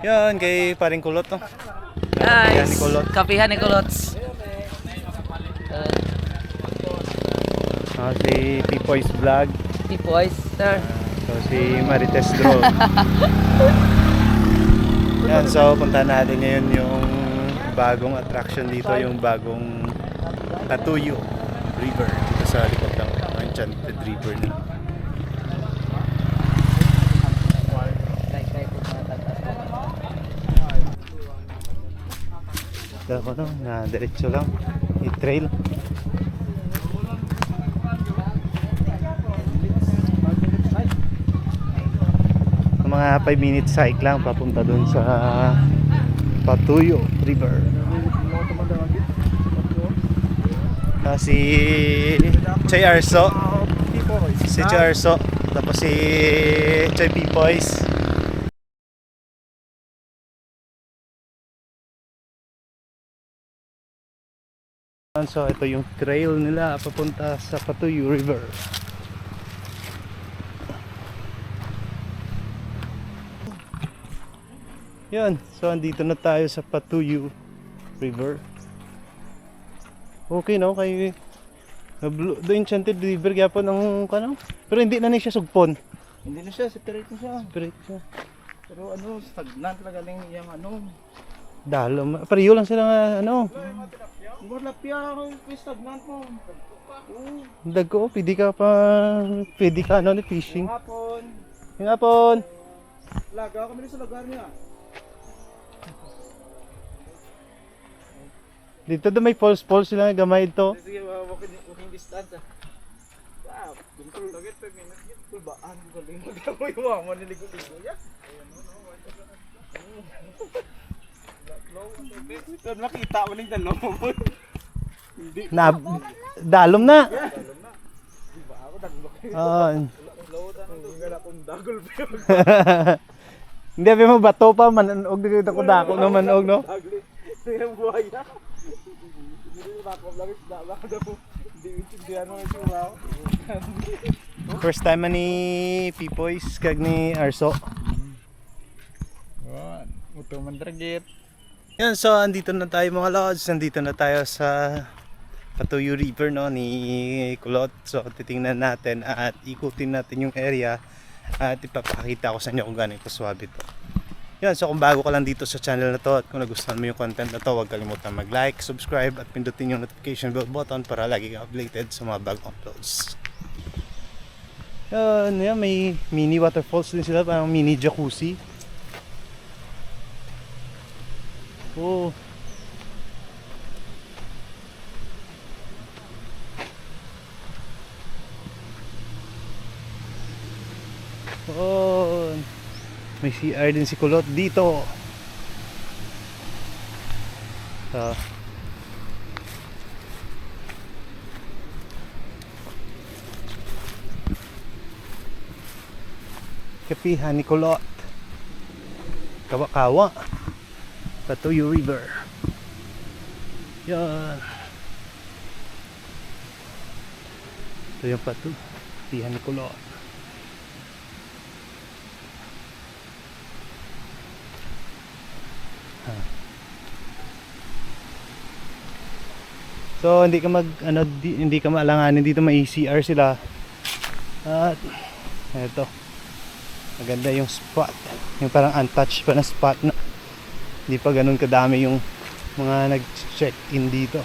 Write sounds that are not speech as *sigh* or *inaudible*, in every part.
Yan, kay paring kulot. Kapihan Guys, ni Kulot. kapihan ni Kulots. Uh, Ah, si Pipoy's Vlog. tipo eyes, sir. So si Marites Drone. *laughs* Yan, so punta natin ngayon yung bagong attraction dito, yung bagong Tatuyo River dito sa likod ng Enchanted River na. Kay kay po mga taga. Ako no, na diretso lang. I-trail. Mga 5 minutes hike lang papunta dun sa Patuyo River. Ah, si Chay Arso. Si Chay Arso. Tapos si Chay Pipoys. So ito yung trail nila papunta sa Patuyo River. Yan, so andito na tayo sa Patuyo River. Okay no, kay Nablo, the Enchanted River kaya po ng kano? Pero hindi na ni siya sugpon. Hindi na siya, separate na siya. Spirit siya. Pero ano, stagnant talaga lang yung ano. Dalom. Pareho lang sila nga ano. Marlapya ako yung stagnant mo. Oo, Dago, pwede ka pa, pwede ka ano, ni fishing. hapon. Yung hapon. Laga kami sa lugar niya. Dito daw may falls falls sila gamay ito. Sige, walking, walking distance ah. Wow, control agad pa minit. Full baan ko galing magamo yung *laughs* mga mo niligo-ligo ya. Ito nakita mo ning dalawa mo. Hindi Na dalom na. ba pa. hindi abi mo bato pa manog dito ko dako no manog no. Ba ba intindihan mo wow. First time man ni Pipoys kag ni Arso. Yan, uto man dragit. Yan, so andito na tayo mga lods. Nandito na tayo sa Patuyo River no ni Kulot. So titingnan natin at ikutin natin yung area at ipapakita ko sa inyo kung gaano kaswabe to. Yan, so kung bago ka lang dito sa channel na to at kung nagustuhan mo yung content na to, huwag kalimutan mag-like, subscribe at pindutin yung notification bell button para lagi kang updated sa mga bagong uploads. Yan, yan, may mini waterfalls din sila, parang mini jacuzzi. Oh. Oh. May CR din si Kulot dito. So, Kapihan ni Kulot. Kawa-kawa. Patuyo River. Yan. Ito yung patu. Pihan ni Kulot. Ha. So hindi ka mag ano di, hindi ka maalanganin dito may CR sila. At eto. Maganda yung spot. Yung parang untouched pa na spot hindi pa ganun kadami yung mga nag-check-in dito.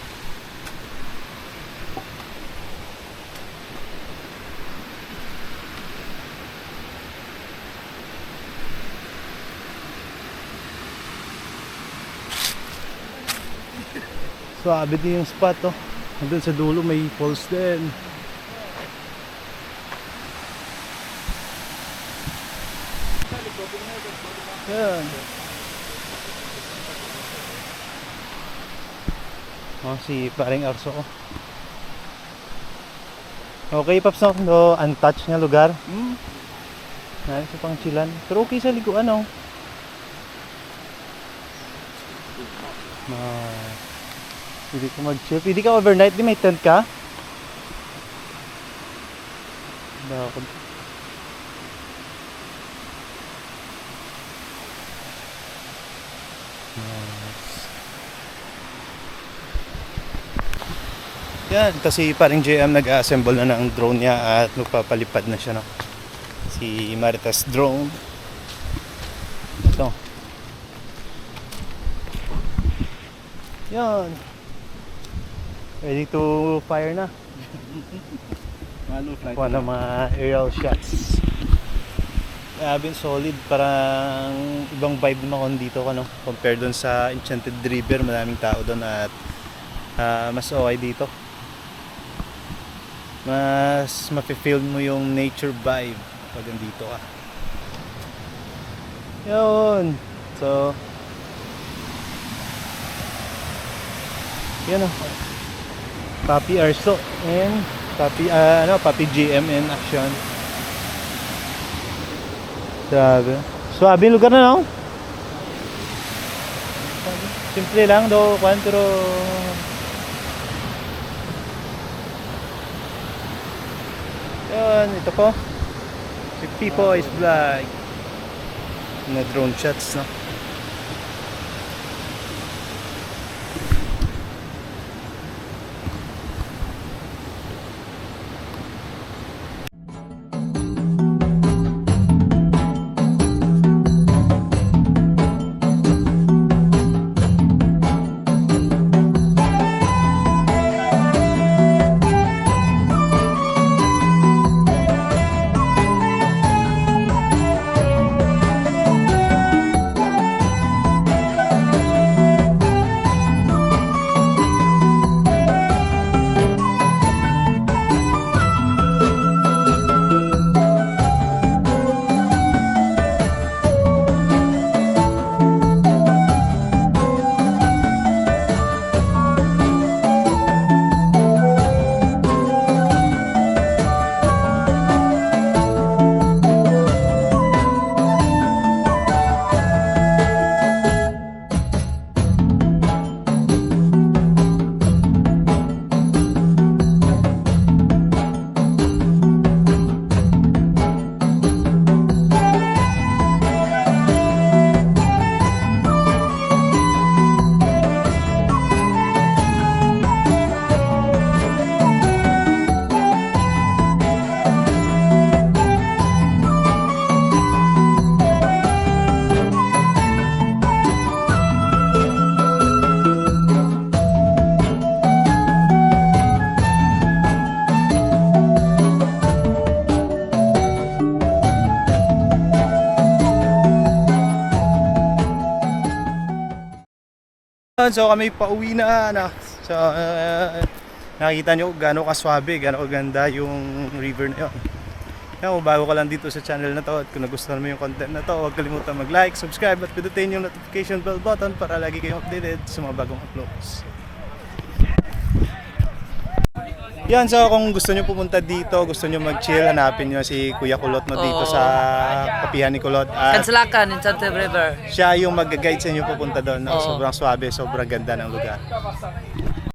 Swabe din yung spot oh. Nandun sa dulo may falls din. Yan. Oh, si paring Arso ko. Okay, Paps, no? no untouched nga lugar. Hmm. Nice, sa pang chilan. Pero okay sa liguan, oh. Ah, pwede ka mag-chill. Pwede ka overnight. Di may tent ka? Bakit? Yan, ito si paring JM nag-assemble na ng drone niya at magpapalipad na siya no. Si Maritas Drone. Ito. Yan. Ready to fire na. *laughs* Kuha ng mga aerial shots. Grabe, solid. Parang ibang vibe naman dito ano, compare doon sa Enchanted River. Maraming tao doon at ah, mas okay dito. Mas mafe-feel mo yung nature vibe pag nandito ka. Yun. So, yun o. Papi Arso and Papi, ah, ano, Papi GM in action. Grabe. Swabe yung lugar na, no? Simple lang, do, kwan, pero... Yun, ito po. Si Pipo is Vlog. Na drone shots, no? So kami pauwi na ano. So uh, nakita nyo gaano kaswabe, gaano kaganda yung river na yun. Kaya bago ka lang dito sa channel na to at kung nagustuhan mo yung content na to, huwag kalimutan mag-like, subscribe at pindutin yung notification bell button para lagi kayong updated sa mga bagong uploads. Yan, so kung gusto nyo pumunta dito, gusto nyo mag-chill, hanapin nyo si Kuya Kulot mo dito Oo. sa kapihan ni Kulot. At Kansalakan, Enchanted River. siya yung mag-guide sa inyo pupunta doon. No? Oo. Sobrang swabe, sobrang ganda ng lugar.